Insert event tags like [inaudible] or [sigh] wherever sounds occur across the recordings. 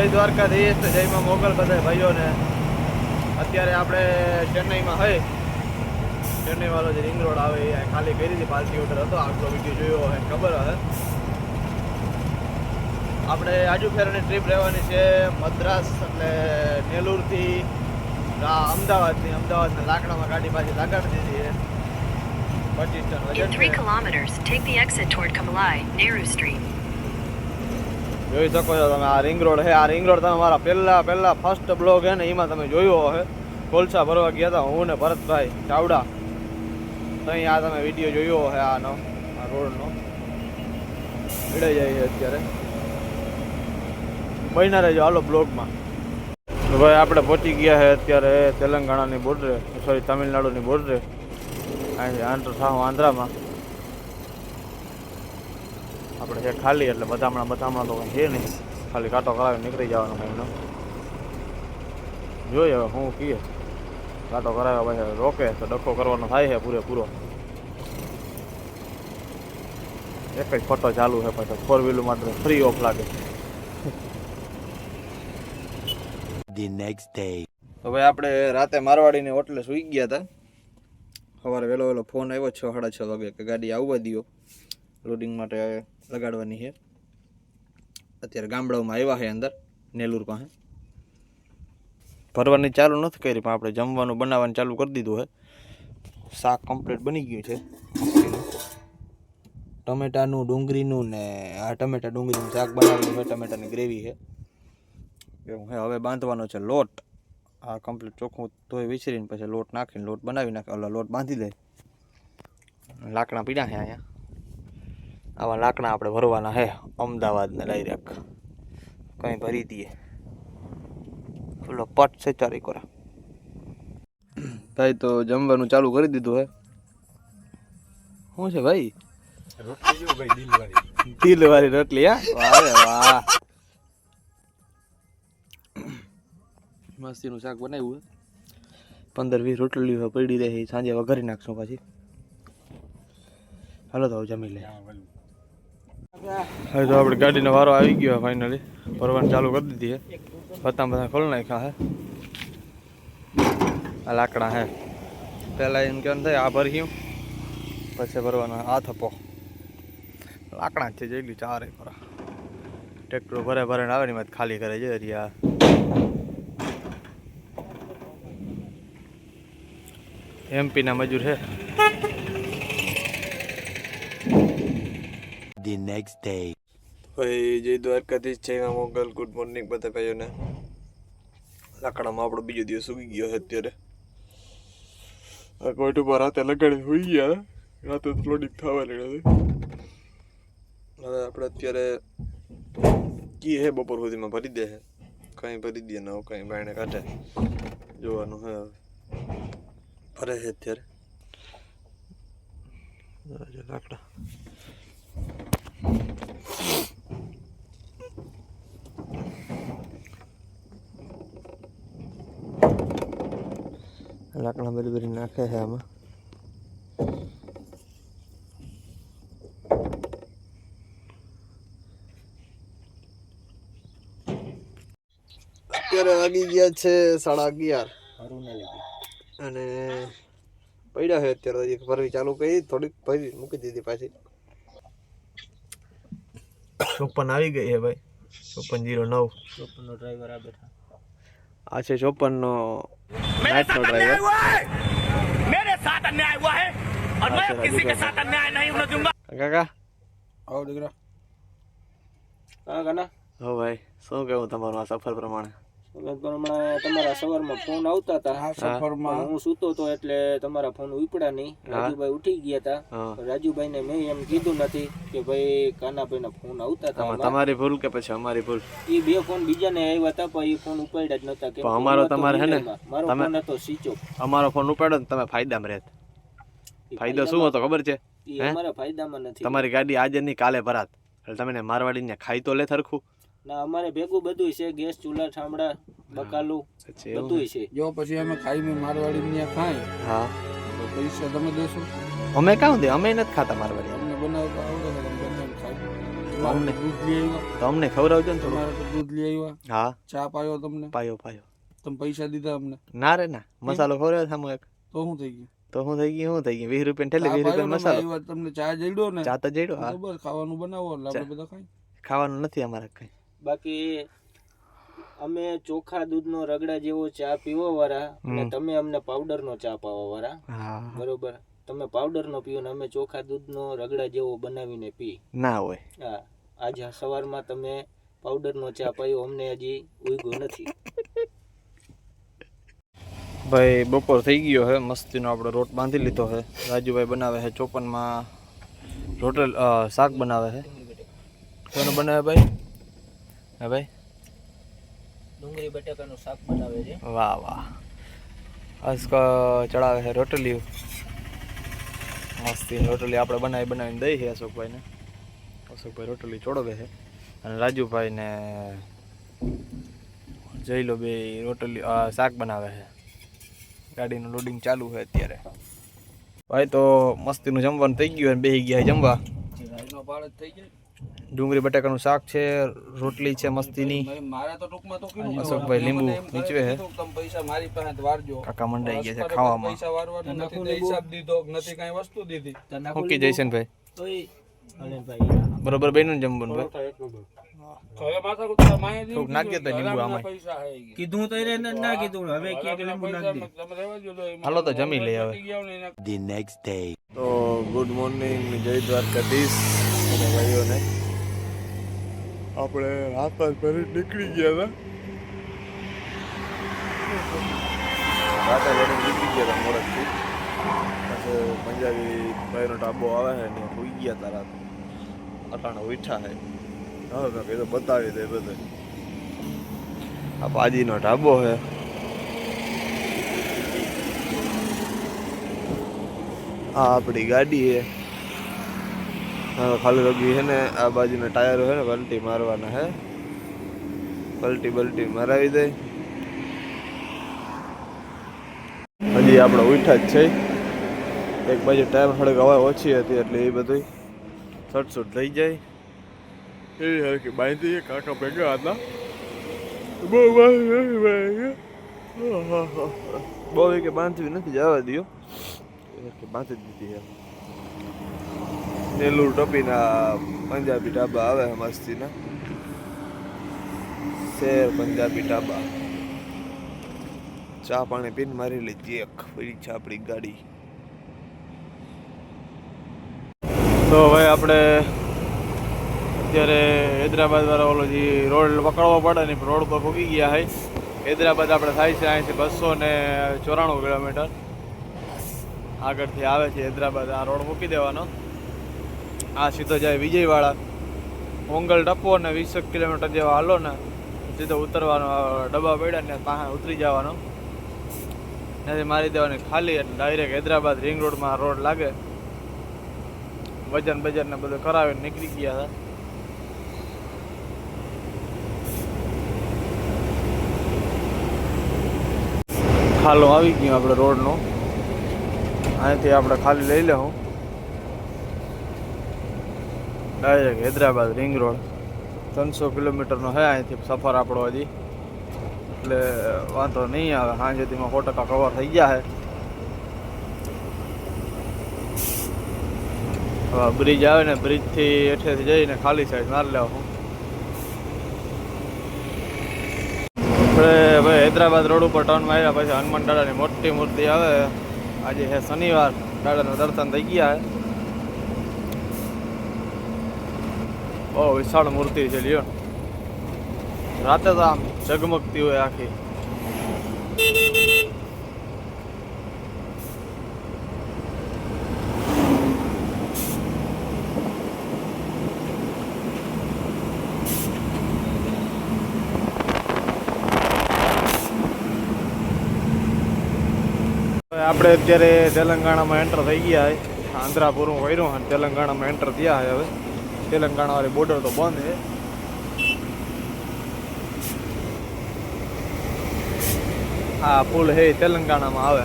જય દ્વારકાધીશ જયમાં મોગલ બધા ભાઈઓને. અત્યારે આપણે ચેન્નઈમાં હોય ચેન્નઈ વાળો જે રિંગ રોડ આવે એ ખાલી કરી હતી પાલસી કિલોમીટર હતો. આગલો વીડિયો જોયો હોય ખબર હશે આપણે આજુ ફેરની ટ્રીપ રહેવાની છે મદ્રાસ એટલે નેલુરથી અમદાવાદની અમદાવાદના લાકડામાં ગાડી પાછી લગાડી દીધી છે. પચીસ ટન વજન કિલોમીટર્સ છે. ધી એક્સિટ the કમલાઈ નેહરુ Street. જોઈ શકો છો તમે, આ રિંગ રોડ છે. આ રિંગ રોડ તમે મારા પહેલા પહેલા ફર્સ્ટ બ્લોગ છે ને, એમાં તમે જોયો હશે. કોલસા ભરવા ગયા હતા હું ને ભરતભાઈ ચાવડા. અહીં આ તમે વીડિયો જોયો હશે આનો, આ રોડનો ભીડાઈ જાય છે અત્યારે. બન્યા રહેજો હાલો બ્લોગમાં ભાઈ આપણે પહોંચી ગયા છે અત્યારે તેલંગાણાની બોર્ડરે સોરી તમિલનાડુની બોર્ડરે આંધ્ર આંધ્રામાં. આપણે છે ખાલી એટલે બધામણા બધામણા તો કંઈ છે નહીં. ખાલી કાંટો કરાવી નીકળી જવાનો એમનો જોઈએ હવે હું કહીએ કાંટો કરાવ્યા પછી રોકે તો ડખો કરવાનો થાય છે પૂરેપૂરો. એક જ ફોટો ચાલુ છે પછી ફોર વ્હીલર માટે ફ્રી ઓફ લાગે. The next day. તો ભાઈ આપણે રાતે મારવાડીની હોટલે સૂઈ ગયા હતા. સવારે વહેલો વહેલો ફોન આવ્યો છ સાડા છ વાગે કે ગાડી આવવા દ્યો. લોડિંગ માટે લગાડવાની છે. અત્યારે ગામડાઓમાં આવ્યા છે અંદર, નેલુર પાસે. ભરવાની ચાલુ નથી કરી, પણ આપણે જમવાનું બનાવવાનું ચાલુ કરી દીધું છે. શાક કમ્પ્લીટ બની ગયું છે. ટમેટાનું ડુંગળીનું ને આ ટમેટા ડુંગળીનું શાક બનાવેલું છે, ટમેટાની ગ્રેવી છે. એવું હે હવે બાંધવાનો છે લોટ. આ કમ્પ્લીટ ચોખ્ખું ધોઈ વિસરીને પછી લોટ નાખીને લોટ બનાવી નાખે, ઓલા લોટ બાંધી દે. લાકડા પીડા છે અહીંયા. આવા લાકડા આપણે ભરવાના હે, અમદાવાદને ડાયરેક્ટ કંઈ ભરી દઈએ. પેલો પટ છે ચારી કોરા. ભાઈ, તો જમવાનું ચાલુ કરી દીધું હે. શું છે ભાઈ? દિલવાળી રોટલી, હા? વાહ વાહ. મસ્તીનું શાક બનાવ્યું પંદર વીસ રોટલીઓ પડી રહે સાંજે વઘારી નાખશું પછી. હાલો તો જમી લે. હવે તો આપણે ગાડીનો વારો આવી ગયો ફાઇનલી ભરવાનું ચાલુ કરી દીધી છે. પત્તા બધા ખોલી નાખ્યા હે આ લાકડા હે પહેલાં એમ કેમ થાય, આ ભર્યું, પછી ભરવાનો આ થપો લાકડા છે જેટલી ચારે ખરા ટ્રેક્ટર ભરે ભરે આવે ને ખાલી કરે છે હજી એમપીના મજૂર છે. The next day. ભાઈ જય દ્વારકાધીશ, જય મા મોગલ ગુડ મોર્નિંગ બધા ભાઈઓને. લાકડામાં આપણો બીજો દિવસ ઉગી ગયો છે અત્યારે. આ કોઈટ પર રાતે લગાડી હોઈ ગયા. રાતે લોડિંગ થવાની નથી હવે આપણે અત્યારે કી હે બપોર સુધીમાં ભરી દે છે. કાંઈ ભરી દે ને કાંઈ બાયણે કાઢે. જોવાનું હે ભરે છે અત્યારે. લાકડા. લાકડા બધી બધી નાખે છે આમાં. અત્યારે વાગી ગયા છે સાડા અગિયાર. અને પડ્યા છે અત્યારે ભરવી ચાલુ કરી, થોડીક ભરી મૂકી દીધી પાછી. ચોપન આવી ગઈ છે ભાઈ ચોપન જીરો નવ ચોપનનો ડ્રાઈવર આ બેઠા આ છે ચોપન નો નાઇટ નો ડ્રાઈવર मेरे साथ अन्याय हुआ है और मैं अब किसी के साथ अन्याय नहीं होने दूंगा કાકા આવો દીકરા હા કાના હો ભાઈ શું કેવું તમારું આ સફર પ્રમાણે તમે પ્રમાણે તમારા સવારમાં ફોન આવતા હતા. સફરમાં હું સૂતો હતો એટલે તમારા ફોન ઉપડ્યા નહીં. રાજુભાઈ ઉઠી ગયા હતા રાજુભાઈ ને મેં એમ કીધું નથી કે ભાઈ કાનાભાઈના ફોન આવતા હતા તમારી ભૂલ કે પછી અમારી ભૂલ? એ બે ફોન બીજા ને આવ્યા હતા પણ એ ફોન ઉપાડ્યા જ નતા કે અમારો તમારે હે ને, મારો ફોન હતો સ્વિચ અમારો ફોન ઉપાડ્યો ને તમે ફાયદામાં રહેત. ફાયદો શું હતો ખબર છે? અમારા ફાયદામાં નથી તમારી ગાડી આજે નહીં કાલે ભરાત. એટલે તમે મારવાડીને ખાઈ તો લે થરખું ના અમારે ભેગું બધું છે ગેસ ચૂલા ઠામડા બકાલું બધું છે. જો પછી અમે ખાઈ મારવાડી ત્યાં ખાય હા. તો પૈસા તમે દેશો. અમે કાં દે અમે નથી ખાતા મારવાડી. અમને બનાવતા આવડે તો દૂધ લઈ આવ્યા? તમને અમને ખવડાવજો ને તમારે તો દૂધ લઈ આવ્યા? હા. ચા પાયો તમને? પાયો પાયો. તમે પૈસા દીધા અમને? ના રે ના મસાલો ખવડાવ્યો સામો એક. તો શું થઈ ગયું? તો શું થઈ ગયું શું થઈ ગયું? વીસ રૂપિયા ઠેલે વીસ રૂપિયા મસાલો. તમને ચા જડ્યો ને? ચા તો જડ્યો હા. ખાવાનું બનાવો એટલે આપણે બધા ખાઈ. ખાવાનું નથી અમારે કઈ. બાકી અમે ચોખા દૂધનો રગડા જેવો ચા પીવો વાળા અને તમે અમને પાવડરનો ચા પાવા વાળા બરોબર? તમે પાવડરનો પીવો ને અમે ચોખા દૂધનો રગડા જેવો બનાવીને પી. ના હોય. હા. આજે સવારમાં તમે પાવડરનો ચા પાયો અમને હજી ઉગ્યો નથી. ભાઈ બપોર થઈ ગયો છે મસ્તીનો આપણે રોટ બાંધી લીધો છે રાજુભાઈ બનાવે છે ચોપનમાં રોટલ શાક બનાવે છે કોનું બનાવે ભાઈ? હા ભાઈ? ડુંગળી બટાકાનું શાક બનાવે છે. વાહ વાહ. આજ ચડાવે છે રોટલી મસ્તી રોટલી આપણે બનાવી બનાવીને દઈ છે અશોકભાઈને. અશોકભાઈ રોટલી ચોડવે છે. અને રાજુભાઈને જઈ લો બે રોટલી શાક બનાવે છે. ગાડીનું લોડિંગ ચાલુ છે અત્યારે. ભાઈ તો મસ્તીનું જમવાનું થઈ ગયું અને બેસી ગયા જમવા. થઈ જાય ડુંગળી બટાકાનું શાક છે રોટલી છે મસ્તીની. ભાઈ, મારે તો ટૂંકમાં તો કીધું અશોકભાઈ લીંબુ નીચવે જ કાકા મંડાઈ ગયા છે ખાવામાં. પૈસા વારવાના નથી તે હિસાબ દીધો કે નથી કાંઈ વસ્તુ દીધી. ઓકે જયસનભાઈ. બરોબર બેનું જમવાનું ભાઈ? તો નાખી લીંબુ કે. કીધું તો એને ના કીધું હવે હાલો તો જમી લઈ હવે. The next. તો ગુડ મોર્નિંગ જય દ્વારકાધીશ. અને ભાઈઓને. આપણે પાસ ભરી નીકળી ગયા હતા. રાતે ભરી નીકળી ગયા હતા મોરતથી પછી પંજાબી ભાઈનો ટાબો આવે છે ને હોઈ ગયા હતા રાતે. અટાણા ઉઠા છે. હવે મેં કીધું બતાવી દે બધે. આ પાજીનો ઢાબો છે. આ આપણી ગાડી હવે ખાલી રગી છે ને આ બાજુના ટાયરો છે ને પલટી મારવાના છે. પલટી બલટી મરાવી દે. હજી આપણે ઉઠા જ છે. એક બાજુ ટાયર થોડીક હવા ઓછી હતી એટલે એ બધું સટસૂટ થઈ જાય. એ હરકી બાંધી કાકા ભેગા હતા. બહુ કે બાંધવી નથી જવા દો કે બાંધી જ દીધી એમ નેલુર ટપીના પંજાબી ઢાબા આવે મસ્તી મસ્તીના શેર પંજાબી ઢાબા. ચા પાણી પીને મારી લીધી એક ફરી છે આપણી ગાડી. તો હવે આપણે અત્યારે હૈદરાબાદ વાળા ઓલો જે રોડ પકડવો પડે ને રોડ પર ભૂગી ગયા હોય હૈદરાબાદ આપણે થાય છે અહીંથી બસો ને ચોરાણું કિલોમીટર. આગળથી આવે છે હૈદરાબાદ, આ રોડ મૂકી દેવાનો. આ સીધો જાય વિજયવાડા. ઓંગલ ટપો ને વીસ કિલોમીટર જેવા હાલો ને, સીધો ઉતરવાનો ડબ્બા પડ્યા ને પાસે ઉતરી જવાનો. ત્યાંથી મારી દેવાની ખાલી એટલે ડાયરેક્ટ હૈદરાબાદ રિંગ રોડમાં રોડ લાગે. વજન બજન ને બધું કરાવીને નીકળી ગયા હતા. ખાલો આવી ગયો આપણે રોડનો અહીંથી આપણે ખાલી લઈ લેવું ડાયરેક્ટ હૈદરાબાદ રિંગ રોડ ત્રણસો કિલોમીટરનો હે અહીંથી સફર આપણો હજી. એટલે વાંધો નહીં આવે, સાંજે સુધીમાં સો ટકા કવર થઈ ગયા છે હવે બ્રિજ આવે ને બ્રિજથી એઠેથી જઈને ખાલી સાઈડ મારી લેવું. આપણે ભાઈ હૈદરાબાદ રોડ ઉપર ટર્ન માર્યા પછી હનુમાન દાદાની મોટી મૂર્તિ આવે. આજે હે શનિવાર દાદાનું દર્શન થઈ ગયા છે બહુ વિશાળ મૂર્તિ છે, લ્યો. રાતે તો આમ ઝગમગતી હોય આખી. આપણે અત્યારે તેલંગાણામાં એન્ટર થઈ ગયા છે. આંધ્રા પૂરું કર્યું અને તેલંગાણામાં એન્ટર થયા હવે. તેલંગાણા વાળી બોર્ડર તો બંધ છે. આ પુલ હે તેલંગાણામાં આવે.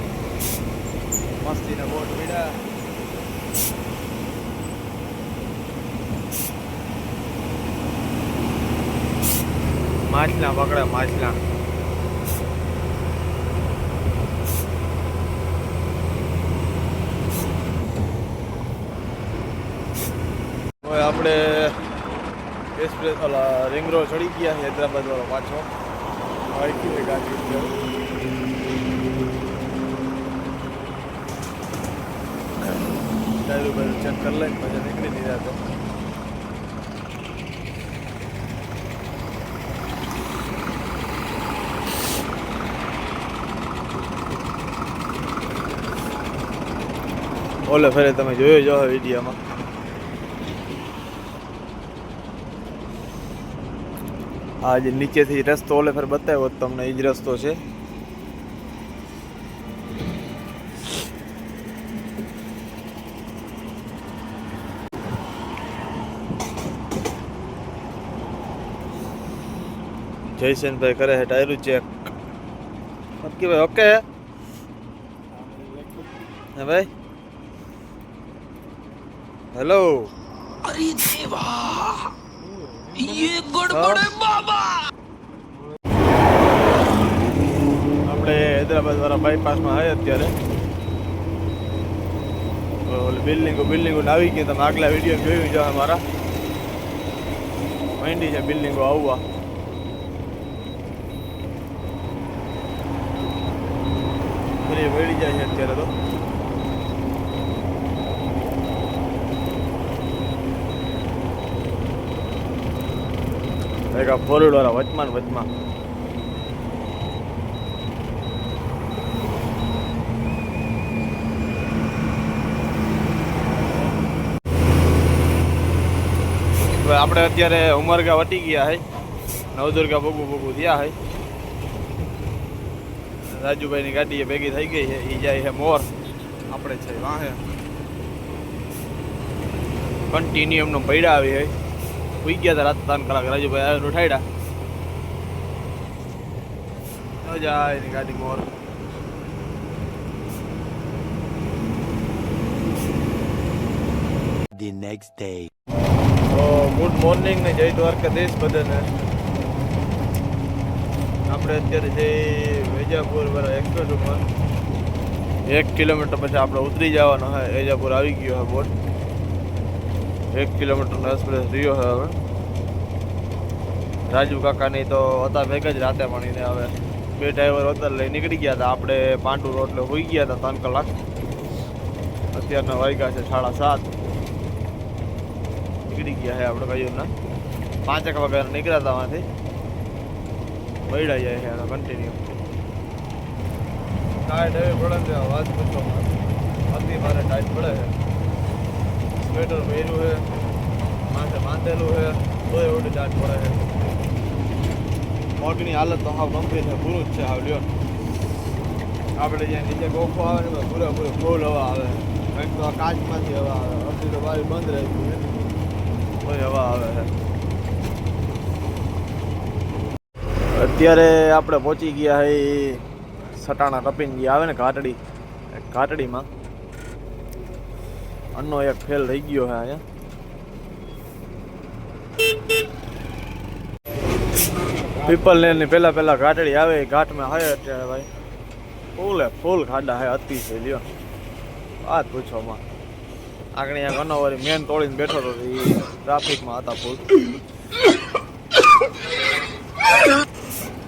મસ્તી મસ્તીના બોટ પીડા માછલા પકડે, માછલા. એક્સપ્રેસ ઓલા રિંગ રોડ ચડી ગયા હૈદરાબાદ વાળો પાછો. વાઈકી ગાડી ડાયરું બાયરું ચેક કરી લઈને પછી નીકળી દીધા તો. ઓલે ફરે તમે જોયો જો વિડીયોમાં. આ જે નીચેથી રસ્તો ઓલે ફેર બતાવ્યો તમને એ જ રસ્તો છે. જયસેનભાઈ કરે છે ટાયરું ચેક નક્કી ભાઈ ઓકે? હે ભાઈ. હેલો આપણે હૈદરાબાદ વાળા બાયપાસમાં આવ્યા અત્યારે. બિલ્ડિંગો બિલ્ડિંગો આવી ગઈ તમે આગલા વીડિયો જોયું છે મારા. માંડી છે બિલ્ડિંગો આવવા. વળી જાય છે અત્યારે તો. એક ફોર વ્હીલ વાળા વચમાં. વચમાં આપણે અત્યારે ઉમરગા વટી ગયા હે. નવદુર્ગા ભોગું ભોગું થયા હે. રાજુભાઈની ગાડી એ ભેગી થઈ ગઈ છે એ જાય છે મોર. આપણે છે વાહે. કન્ટિન્યુ એમનો પૈડા આવી હોય સુઈ ગયા હતા રાત ત્રણ કલાક રાજુભાઈ આવ્યો ઉઠાડ્યા મજા આવે એની ગાડી મોર The next day. Oh, good morning ને જય દ્વારકાધીશ બધાને. આપણે અત્યારે છે વેજાપુર વાળા એક્સપ્રેસ ઉપર. એક કિલોમીટર પછી આપણે ઉતરી જવાનો હોય વેજાપુર આવી ગયો હોય બોટ. એક કિલોમીટરનો એક્સપ્રેસ રહ્યો છે હવે. રાજુ કાકાની તો હતા ભેગા જ રાતે ભણીને હવે બે ડ્રાઈવર અત્યારે લઈ નીકળી ગયા હતા. આપણે પાંડુ રોડ હોઈ ગયા હતા ત્રણ કલાક. અત્યારના વાગ્યા છે સાડા સાત. નીકળી ગયા છે આપણે કહ્યું ના પાંચેક વાગ્યા નીકળ્યા હતા માંથી બૈડા જાય છે એનો કન્ટિન્યુ ટાઈટ એવી પડે ને વાત પૂછો અતિ મારે ટાઈટ પડે છે. સ્વેટર પહેર્યું છે, માથે બાંધેલું છે, તોય ઓડી ટાઈટ પડે છે. પગની હાલત તો હાવ ગંભીર છે પૂરું જ છે હાવ, લ્યો. આપણે જ્યાં નીચે ગોખો આવે ને પૂરે પૂરે ફૂલ હવા આવે. કંઈક તો આ કાચમાંથી હવા આવે. અડધી તો બારી બંધ રહેતી છે. કોઈ હવા આવે છે. અત્યારે આપણે પહોંચી ગયા છે સટાણા કપીને જે આવે ને ઘાટડી. ઘાટડીમાં. અન્નો એક ફેલ થઈ ગયો હા અહીંયા. પીપલ લેનની પેલા પેલા ઘાટડી આવે એ ઘાટમાં હાય અત્યારે ભાઈ. ફૂલ હે ફૂલ ખાડા હે છે લ્યો. આ પૂછો માં. આગળ અહીંયા ગનોવરી મેન તોડીને બેઠો હતો એ ટ્રાફિકમાં હતા ફૂલ. [coughs]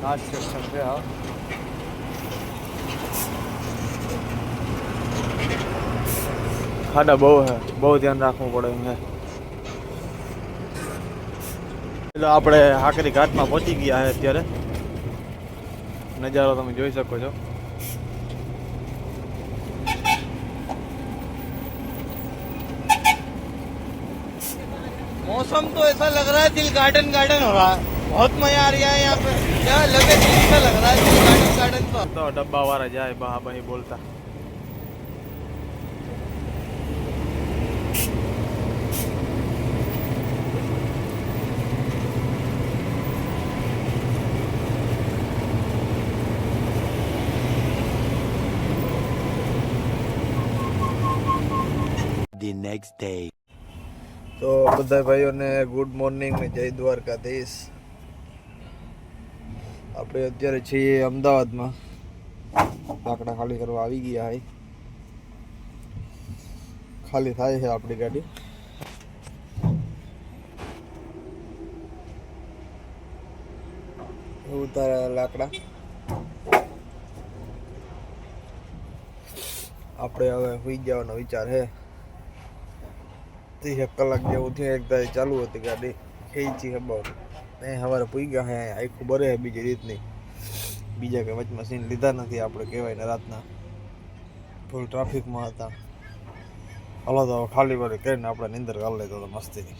લાસ્ટ સેક્શન છે હા. ખાડા બહુ હે બહુ ધ્યાન રાખવું પડે એમ હે એટલે આપણે હાકરી ઘાટમાં પહોંચી ગયા છે અત્યારે નજારો તમે જોઈ શકો છો मौसम तो ऐसा लग रहा है दिल गार्डन गार्डन हो रहा है बहुत मजा आ रहा है यहाँ पे क्या लगे दिल सा लग रहा है दिल गार्डन गार्डन तो તો ડબ્બાવાળા જાય બહા બહી બોલતા next day. તો બધા ભાઈઓને ગુડ મોર્નિંગ ને જય દ્વારકાધીશ. આપણે અત્યારે છીએ અમદાવાદમાં. લાકડા ખાલી કરવા આવી ગયા હોય. ખાલી થાય છે આપણી ગાડી. ઉતારા લાકડા. આપણે હવે સુઈ જવાનો વિચાર છે. ત્રીસ એક કલાક જેવું થયું, એક તારી ચાલુ હતી ગાડી. ખેંચી બહુ એ સવારે પૂઈ ગયા હે, આખું બરે બીજી રીતની. બીજા કંઈ વચમાં સીન લીધા નથી આપણે કહેવાય ને રાતના ફૂલ ટ્રાફિકમાં હતા. હલો તો ખાલી વાળી કરીને આપણે નિંદર કરી લેતો હતો મસ્તીની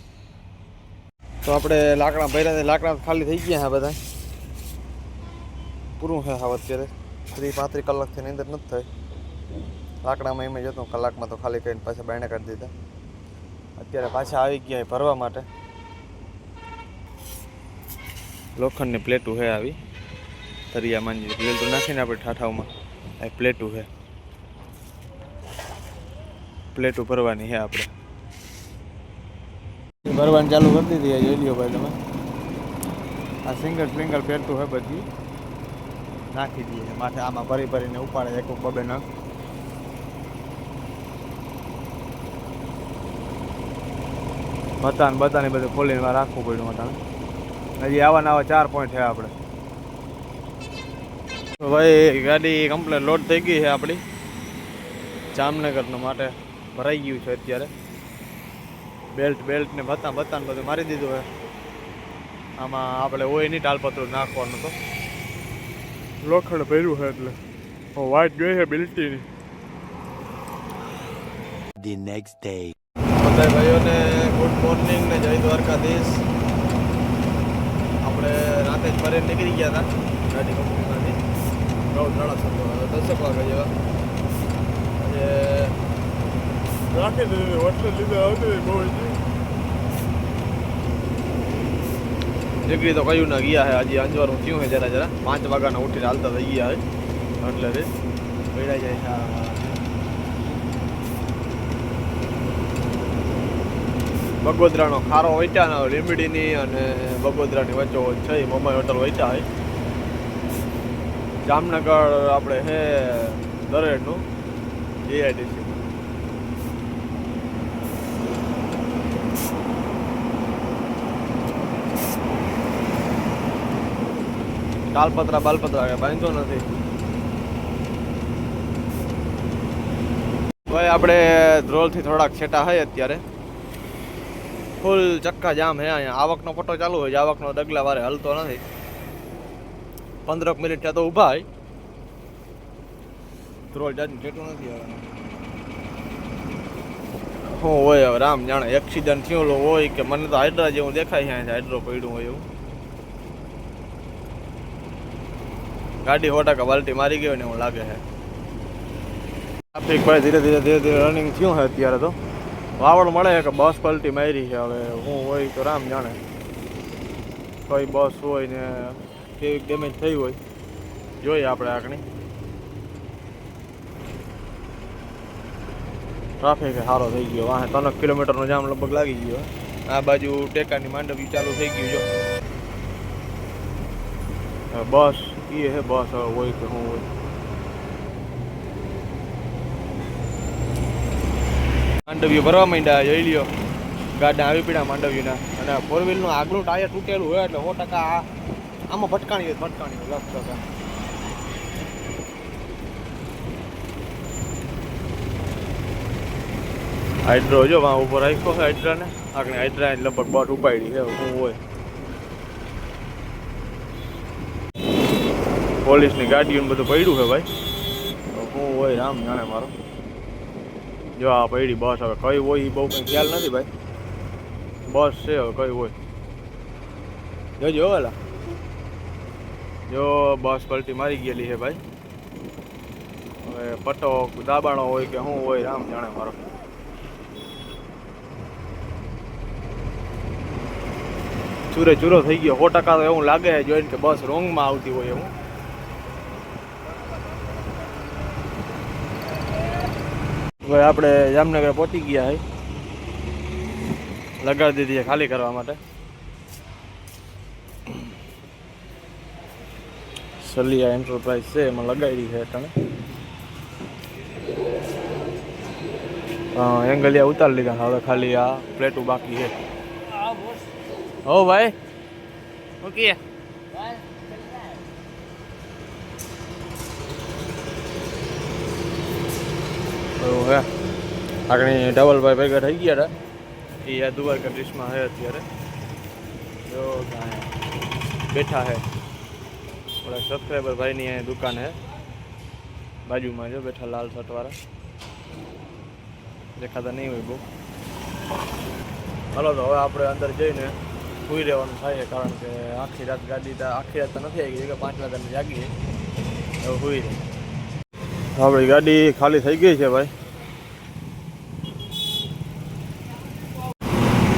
તો આપણે લાકડા ભર્યા લાકડા ખાલી થઈ ગયા હા બધા. પૂરું છે હા અત્યારે. ત્રીસ પાંત્રીસ કલાકથી નિંદર નથી થઈ. લાકડામાં એમ જતો કલાકમાં તો ખાલી કરીને પાછા બાયણે કાઢી દીધા. અત્યારે પાછા આવી ગયા ભરવા માટે. લોખંડની પ્લેટું છે આવી. તરિયા માંજી પ્લેટું નાખીને આપણે ઠાઠાવમાં આ પ્લેટું છે. પ્લેટું ભરવાની છે આપણે. ભરવાની ચાલુ કરી દીધી જોઈ લ્યો ભાઈ તમે. આ સિંગલ સ્પ્રિંગલ પ્લેટું હોય બધી. નાખી દઈએ માથે આમાં ભરી ભરીને ઉપાડે એક બબે નખ. બતાન બધાને બધું ખોલીને રાખવું પડ્યું હતા હજી આવા આવા ચાર પોઈન્ટ છે આપણે ભાઈ ગાડી કમ્પ્લેટ લોડ થઈ ગઈ છે આપણી જામનગરનો માટે ભરાઈ ગયું છે અત્યારે. બેલ્ટ બેલ્ટ ને બતા બતાને બધું મારી દીધું છે. આમાં આપણે હોય નહીં ટાલપત્રું નાખવાનું તો. લોખંડ ભર્યું છે એટલે. વાઇટ જોઈ છે બિલ્ટીની The next day. બધા ભાઈઓને ગુડ મોર્નિંગ ને જય દ્વારકાધીશ. આપણે રાતે જ ફરી નીકળી ગયા હતા ગાડી કંપનીમાંથી. નવ નડા સમજો દસેક વાગે જેવા આજે રાખી દીધી હોટલ લીધે આવતી બહુ નીકળી તો કયું ના ગયા હે હજી અંજવારું થયું હે જરા જરા. પાંચ વાગ્યાના ઉઠીને હાલતા થઈ ગયા હે એટલે રે. પૈડા જાય છે આ બગોદરાનો ખારો વૈટાનો લીમડીની અને બગોદરાની વચ્ચો છે મોબાઈલ હોટલ વૈટા હોય જામનગર આપણે હે દરેડનું જીઆઈડીસી તાલપત્રા બાલપત્રા કે બાંધતો નથી. ભાઈ આપણે ધ્રોલથી થોડાક છેટા હોય અત્યારે. ફૂલ ચક્કા જામ હે અહીંયા. આવકનો ફોટો ચાલુ હોય છે. આવકનો ડગલા વારે હલતો નથી. પંદરક મિનિટ ત્યાં તો ઊભા હોય ધ્રોલ જાજુ છેટું નથી હવે શું હોય હવે રામ જાણે. એક્સિડન્ટ થયેલો હોય કે મને તો હાઇડ્રા જેવું દેખાય છે. અહીંયા હાઇડ્રો પડ્યું હોય એવું. ગાડી સો ટકા બાલ્ટી મારી ગયો ને એવું લાગે છે. ટ્રાફિક ભાઈ ધીરે ધીરે ધીરે ધીરે રનિંગ થયું છે અત્યારે તો. વાવડ મળે છે કે બસ પલટી મારી છે હવે હું હોય તો રામ જાણે. કઈ બસ હોય ને કેવી ડેમેજ થઈ હોય. જોઈએ આપણે આગળ. ટ્રાફિક સારો થઈ ગયો. વાહ ત્રણ કિલોમીટરનો જામ લગભગ લાગી ગયો. આ બાજુ ટેકાની માંડવી ચાલુ થઈ ગયું જો હવે બસ એ હે, બસ હવે હોય કે શું હોય. માંડવીઓ ભરવા માંડ્યા, જોઈ લ્યો. ગાડા આવી પીડા માંડવીના. અને ફોર વ્હીલનું આગલું ટાયર તૂટેલું હોય એટલે સો ટકા આ આમાં ભટકાણી હોય ભટકાણી હોય લક્ષ ટકા હાઇડ્રો જો વાં ઉપર રાખ્યો છે હાઇડ્રાને આગળ હાઇડ્રા લગભગ બોટ ઉપાડી છે, શું હોય. પોલીસની ગાડીઓને બધું પડ્યું છે ભાઈ. શું હોય રામ જાણે મારો. જો આ પડી બસ હવે કઈ હોય એ બહુ કંઈ ખ્યાલ નથી ભાઈ. બસ છે હવે કઈ હોય. જોજો વેલા જો બસ પલટી મારી ગયેલી છે ભાઈ. હવે પટ્ટો દાબાણો હોય કે શું હોય રામ જાણે મારો. ચૂરે ચૂરો થઈ ગયો. સો ટકા તો એવું લાગે છે જોઈને કે બસ રોંગમાં આવતી હોય એવું. હવે આપણે જામનગર પહોંચી ગયા હે. લગાડી દીધી છે ખાલી કરવા માટે. સલિયા એન્ટરપ્રાઇઝ છે એમાં લગાવી છે તમે. એંગલિયા ઉતારી લીધા હવે ખાલી આ પ્લેટો બાકી છે. હો ભાઈ. ઓકે એવું હે. આગળ ડબલ ભાઈ ભેગા થઈ ગયા હતા એ આ દ્વારકા ડિશમાં હે અત્યારે. જો બેઠા હે. થોડા સબસ્ક્રાઈબર ભાઈની અહીંયા દુકાન છે બાજુમાં જો બેઠા લાલ શર્ટવાળા દેખાતા નહીં હોય બહુ. હાલો તો હવે આપણે અંદર જઈને સુઈ રહેવાનું થાય કારણ કે આખી રાત ગાડી તો આખી રાત તો નથી આવી ગઈ પાંચ વાગ્યાની જાગીએ હવે સુઈ રહે. આપણી ગાડી ખાલી થઈ ગઈ છે ભાઈ.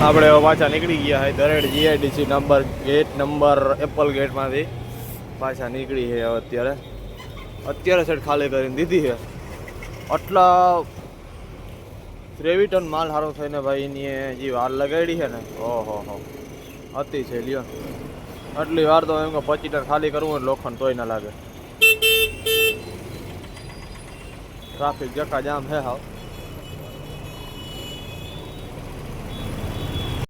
આપણે પાછા નીકળી ગયા છે Dared GIDC number gate number apple ગેટમાંથી પાછા નીકળી છે અત્યારે. અત્યારે સાઈડ ખાલી કરીને દીધી છે આટલા ત્રેવી ટન માલ સારો થઈને ભાઈ એની જે વાર લગાડી છે ને, ઓહો હો. અતિ છે, લ્યો. આટલી વાર તો એમ કે પચી ટન ખાલી કરવું હોય લોખંડ તોય ના લાગે. ટ્રાફિક જકા જામ હે હાવ